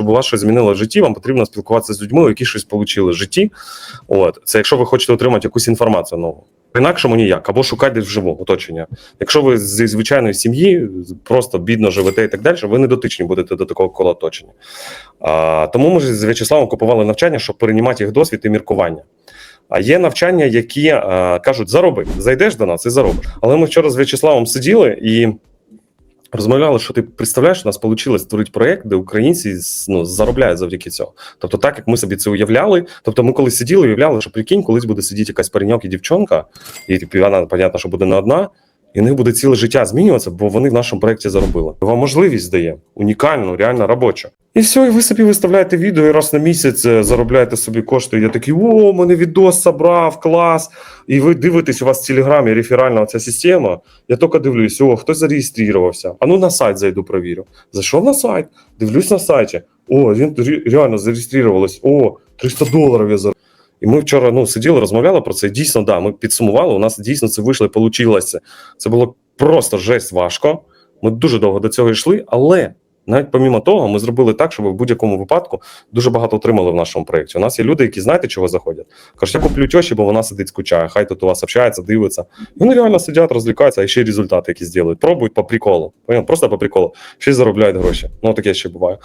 щоб у вас щось змінило в житті, вам потрібно спілкуватися з людьми, які щось отримали в житті. От це якщо ви хочете отримати якусь інформацію нову. Інакшому ніяк, або шукати вживу оточення. Якщо ви зі звичайної сім'ї, просто бідно живете і так далі, ви не дотичні будете до такого кола оточення. А, тому ми з В'ячеславом купували навчання, щоб переймати їх досвід і міркування. А є навчання, які а, кажуть, зароби, зайдеш до нас і заробиш. Але ми вчора з В'ячеславом сиділи і розмовляли, що ти представляєш, у нас вийшло створити проєкт, де українці ну, заробляють завдяки цього. Тобто, так як ми собі це уявляли. Тобто, ми коли сиділи, уявляли, що прикинь, колись буде сидіти якась пареньок і дівчонка, і типу, вона, понятно, що буде не одна. І в них буде ціле життя змінюватися, бо вони в нашому проєкті заробили. Вам можливість дає унікальну, реально робочу. І все, і ви собі виставляєте відео і раз на місяць е, заробляєте собі кошти. І я такий, о, мене відос собрав, клас. І ви дивитесь, у вас в телеграмі реферальна ця система. Я тільки дивлюсь, о, хтось зареєструвався. А ну на сайт зайду, провірю. Зайшов на сайт, дивлюсь на сайті. О, він реально зареєструвалось. О, 300 доларів я заробив. І ми вчора ну, сиділи, розмовляли про це. І Дійсно, да, ми підсумували. У нас дійсно це вийшло і вийшло. Це було просто жесть важко. Ми дуже довго до цього йшли, але навіть помімо того, ми зробили так, щоб в будь-якому випадку дуже багато отримали в нашому проєкті. У нас є люди, які знаєте, чого заходять. Кажуть, я куплю тьоші, бо вона сидить скучає. Хай тут у вас общається, дивиться. Вони реально сидять, розвлікаються, а ще й результати якісь зроблять. Пробують по приколу. Просто по приколу. Ще й заробляють гроші. Ну таке ще буває.